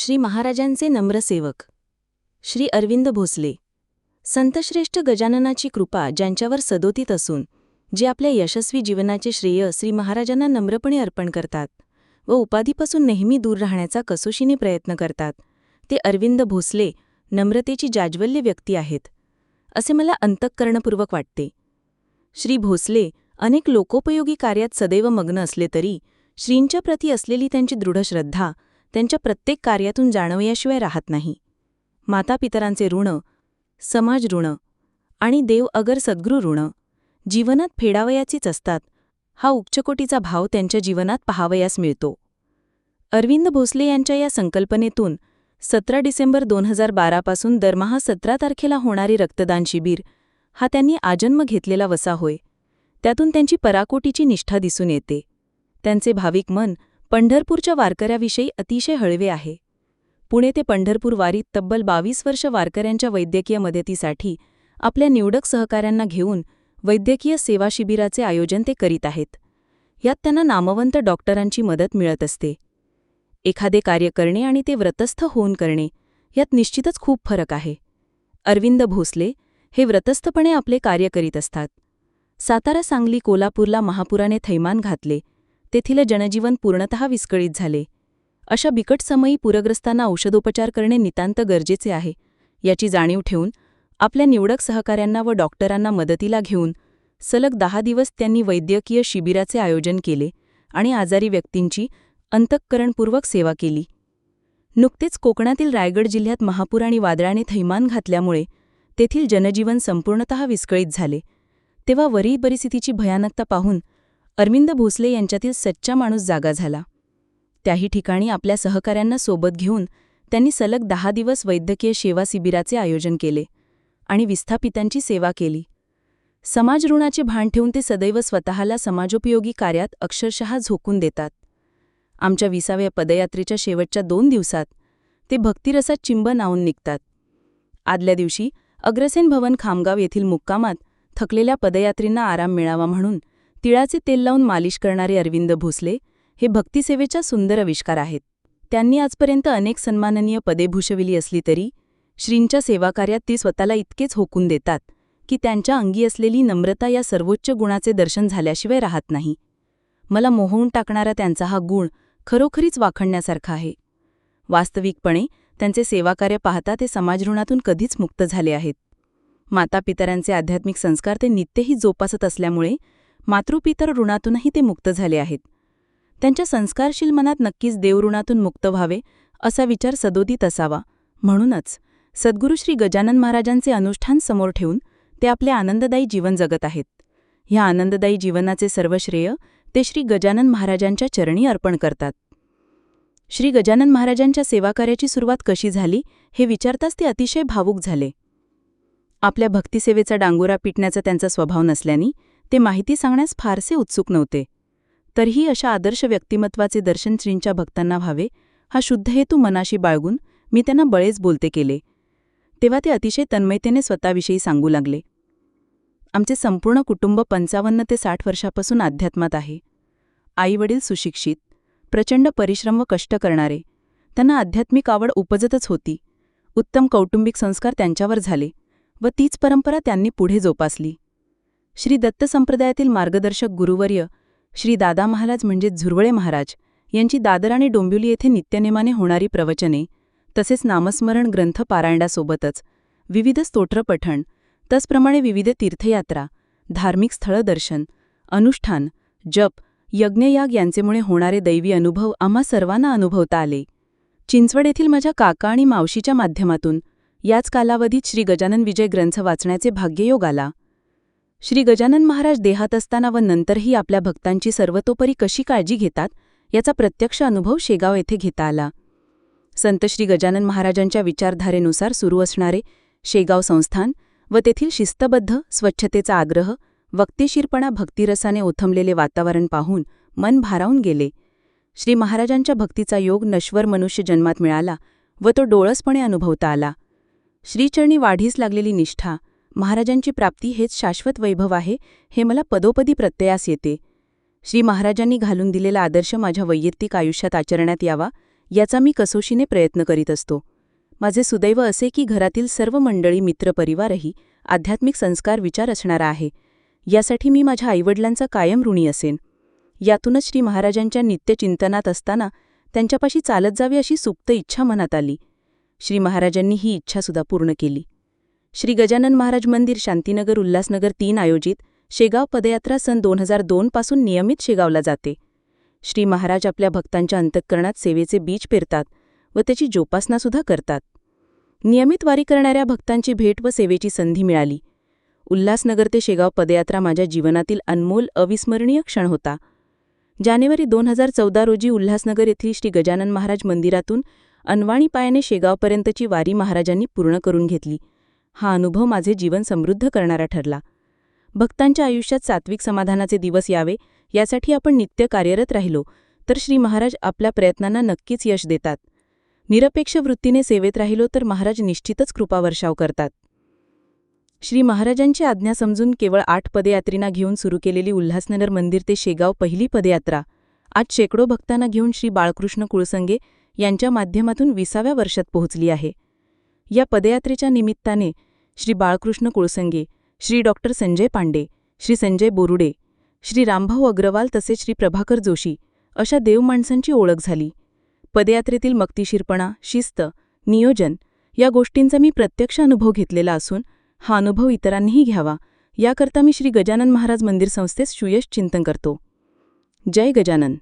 श्री महाराजांचे नम्रसेवक श्री अरविंद भोसले. संतश्रेष्ठ गजाननाची कृपा ज्यांच्यावर सदोतीत असून जे आपल्या यशस्वी जीवनाचे श्रेय श्री महाराजांना नम्रपणे अर्पण करतात व उपाधीपासून नेहमी दूर राहण्याचा कसोशीने प्रयत्न करतात ते अरविंद भोसले नम्रतेची जाज्वल्य व्यक्ती आहेत असे मला अंतःकरणपूर्वक वाटते. श्री भोसले अनेक लोकोपयोगी कार्यात सदैव मग्न असले तरी श्रींच्या प्रती असलेली त्यांची दृढ श्रद्धा त्यांच्या प्रत्येक कार्यातून जाणवयाशिवाय राहत नाही. मातापितरांचे ऋण समाज ऋण आणि देव अगर सद्गुरू ऋण जीवनात फेडावयाचीच असतात हा उच्चकोटीचा भाव त्यांच्या जीवनात पाहावयास मिळतो. अरविंद भोसले यांच्या या संकल्पनेतून सतरा डिसेंबर दोन हजार बारापासून दरमहा सतरा तारखेला होणारे रक्तदान शिबिर हा त्यांनी आजन्म घेतलेला वसा होय. त्यातून त्यांची पराकोटीची निष्ठा दिसून येते. त्यांचे भाविक मन पंढरपूरच्या वारकऱ्याविषयी अतिशय हळवे आहे. पुणे ते पंढरपूर वारीत तब्बल बावीस वर्ष वारकऱ्यांच्या वैद्यकीय मदतीसाठी आपल्या निवडक सहकाऱ्यांना घेऊन वैद्यकीय सेवा शिबिराचे आयोजन ते करीत आहेत. यात त्यांना नामवंत डॉक्टरांची मदत मिळत असते. एखादे कार्य करणे आणि ते व्रतस्थ होऊन करणे यात निश्चितच खूप फरक आहे. अरविंद भोसले हे व्रतस्थपणे आपले कार्य करीत असतात. सातारा सांगली कोल्हापूरला महापुराने थैमान घातले तेथील जनजीवन पूर्णतः विस्कळीत झाले. अशा बिकट समयी पूरग्रस्तांना औषधोपचार करणे नितांत गरजेचे आहे. याची जाणीव ठेवून आपल्या निवडक सहकाऱ्यांना व डॉक्टरांना मदतीला घेऊन सलग दहा दिवस त्यांनी वैद्यकीय शिबिराचे आयोजन केले आणि आजारी व्यक्तींची अंतःकरणपूर्वक सेवा केली. नुकतेच कोकणातील रायगड जिल्ह्यात महापूर आणि वादळाने थैमान घातल्यामुळे तेथील जनजीवन संपूर्णतः विस्कळीत झाले. तेव्हा वरी परिस्थितीची भयानकता पाहून अरविंद भोसले यांच्यातील सच्चा माणूस जागा झाला. त्याही ठिकाणी आपल्या सहकाऱ्यांना सोबत घेऊन त्यांनी सलग दहा दिवस वैद्यकीय सेवा शिबिराचे आयोजन केले आणि विस्थापितांची सेवा केली. समाज ऋणाचे भान ठेवून ते सदैव स्वतःला समाजोपयोगी कार्यात अक्षरशः झोकून देतात. आमच्या विसाव्या पदयात्रेच्या शेवटच्या दोन दिवसात ते भक्तिरसात चिंब नावून निघतात. आदल्या दिवशी अग्रसेन भवन खामगाव येथील मुक्कामात थकलेल्या पदयात्रींना आराम मिळावा म्हणून तिळाचे तेल लावून मालिश करणारे अरविंद भोसले हे भक्तिसेवेच्या सुंदर आविष्कार आहेत. त्यांनी आजपर्यंत अनेक सन्माननीय पदे भूषविली असली तरी श्रींच्या सेवाकार्यात ती स्वतःला इतकेच होकून देतात की त्यांच्या अंगी असलेली नम्रता या सर्वोच्च गुणाचे दर्शन झाल्याशिवाय राहत नाही. मला मोहवून टाकणारा त्यांचा हा गुण खरोखरीच वाखणण्यासारखा आहे. वास्तविकपणे त्यांचे सेवाकार्य पाहता ते समाजऋणातून कधीच मुक्त झाले आहेत. मातापितरांचे आध्यात्मिक संस्कार ते नित्यही जोपासत असल्यामुळे मातृपितर ऋणातूनही ते मुक्त झाले आहेत. त्यांच्या संस्कारशील मनात नक्कीच देवऋणातून मुक्त व्हावे असा विचार सदोदित असावा. म्हणूनच सद्गुरू श्री गजानन महाराजांचे अनुष्ठान समोर ठेवून ते आपले आनंददायी जीवन जगत आहेत. ह्या आनंददायी जीवनाचे सर्व श्रेय ते श्री गजानन महाराजांच्या चरणी अर्पण करतात. श्री गजानन महाराजांच्या सेवाकार्याची सुरुवात कशी झाली हे विचारताच ते अतिशय भावूक झाले. आपल्या भक्तिसेवेचा डांगोरा पिटण्याचा त्यांचा स्वभाव नसल्याने ते माहिती सांगण्यास फारसे उत्सुक नव्हते. तरीही अशा आदर्श व्यक्तिमत्वाचे दर्शन श्रींच्या भक्तांना व्हावे हा शुद्ध हेतू मनाशी बाळगून मी त्यांना बळेच बोलते केले. तेव्हा ते अतिशय तन्मयतेने स्वतःविषयी सांगू लागले. आमचे संपूर्ण कुटुंब पंचावन्न ते साठ वर्षापासून अध्यात्मात आहे. आईवडील सुशिक्षित प्रचंड परिश्रम व कष्ट करणारे त्यांना आध्यात्मिक आवड उपजतच होती. उत्तम कौटुंबिक संस्कार त्यांच्यावर झाले व तीच परंपरा त्यांनी पुढे जोपासली. श्री दत्त संप्रदायातील मार्गदर्शक गुरुवर्य श्री दादा महाराज म्हणजे झुरवळे महाराज यांची दादर आणि डोंबिवली येथे नित्यनेमाने होणारी प्रवचने तसेच नामस्मरण ग्रंथ पारायणासोबतच विविध स्तोत्रपठण तसप्रमाणे विविध तीर्थयात्रा धार्मिक स्थळ दर्शन अनुष्ठान जप यज्ञयाग यांचेमुळे होणारे दैवी अनुभव आम्हा सर्वांना अनुभवता आले. चिंचवड येथील माझ्या काका आणि मावशीच्या माध्यमातून याच कालावधीत श्री गजानन विजय ग्रंथ वाचण्याचे भाग्ययोग आला. श्री गजानन महाराज देहात असताना व नंतरही आपल्या भक्तांची सर्वतोपरी कशी काळजी घेतात याचा प्रत्यक्ष अनुभव शेगाव येथे घेता आला. संत श्री गजानन महाराजांच्या विचारधारेनुसार सुरू असणारे शेगाव संस्थान व तेथील शिस्तबद्ध स्वच्छतेचा आग्रह वक्तेशीरपणा भक्तिरसाने ओथंबलेले वातावरण पाहून मन भारावून गेले. श्री महाराजांच्या भक्तीचा योग नश्वर मनुष्य जन्मात मिळाला व तो डोळसपणे अनुभवता आला. श्रीचरणी वाढीस लागलेली निष्ठा महाराजांची प्राप्ती हेच शाश्वत वैभव आहे हे मला पदोपदी प्रत्ययास येते. श्री महाराजांनी घालून दिलेला आदर्श माझ्या वैयक्तिक आयुष्यात आचरण्यात यावा याचा मी कसोशीने प्रयत्न करीत असतो. माझे सुदैव असे की घरातील सर्व मंडळी मित्रपरिवारही आध्यात्मिक संस्कार विचार असणारा आहे. यासाठी मी माझ्या आईवडिलांचा कायम ऋणी असेन. यातूनच श्री महाराजांच्या नित्यचिंतनात असताना त्यांच्यापाशी चालत जावी अशी सुप्त इच्छा मनात आली. श्री महाराजांनी ही इच्छासुद्धा पूर्ण केली. श्री गजानन महाराज मंदिर शांतीनगर उल्हासनगर तीन आयोजित शेगाव पदयात्रा सन दोन हजार दोन पासून नियमित शेगावला जाते. श्री महाराज आपल्या भक्तांच्या अंतःकरणात सेवेचे बीज पेरतात व त्याची जोपासनासुद्धा करतात. नियमित वारी करणाऱ्या भक्तांची भेट व सेवेची संधी मिळाली. उल्हासनगर ते शेगाव पदयात्रा माझ्या जीवनातील अनमोल अविस्मरणीय क्षण होता. जानेवारी दोन हजार चौदा रोजी उल्हासनगर येथील श्री गजानन महाराज मंदिरातून अनवाणी पायाने शेगावपर्यंतची वारी महाराजांनी पूर्ण करून घेतली. हा अनुभव माझे जीवन समृद्ध करणारा ठरला. भक्तांच्या आयुष्यात सात्विक समाधानाचे दिवस यावे यासाठी आपण नित्य कार्यरत राहिलो तर श्री महाराज आपल्या प्रयत्नांना नक्कीच यश देतात. निरपेक्ष वृत्तीने सेवेत राहिलो तर महाराज निश्चितच कृपावर्षाव करतात. श्री महाराजांची आज्ञा समजून केवळ आठ पदयात्रींना घेऊन सुरू केलेली उल्हासनगर मंदिर ते शेगाव पहिली पदयात्रा आज शेकडो भक्तांना घेऊन श्री बाळकृष्ण कुळसंगे यांच्या माध्यमातून विसाव्या वर्षात पोहोचली आहे. या पदयात्रेच्या निमित्ताने श्री बाळकृष्ण कुळसंगे श्री डॉक्टर संजय पांडे श्री संजय बोरुडे श्री रामभाऊ अग्रवाल तसेच श्री प्रभाकर जोशी अशा देवमाणसांची ओळख झाली. पदयात्रेतील मक्तिशीरपणा शिस्त नियोजन या गोष्टींचा मी प्रत्यक्ष अनुभव घेतलेला असून हा अनुभव इतरांनीही घ्यावा याकरता मी श्री गजानन महाराज मंदिर संस्थेस सुयश चिंतन करतो. जय गजानन.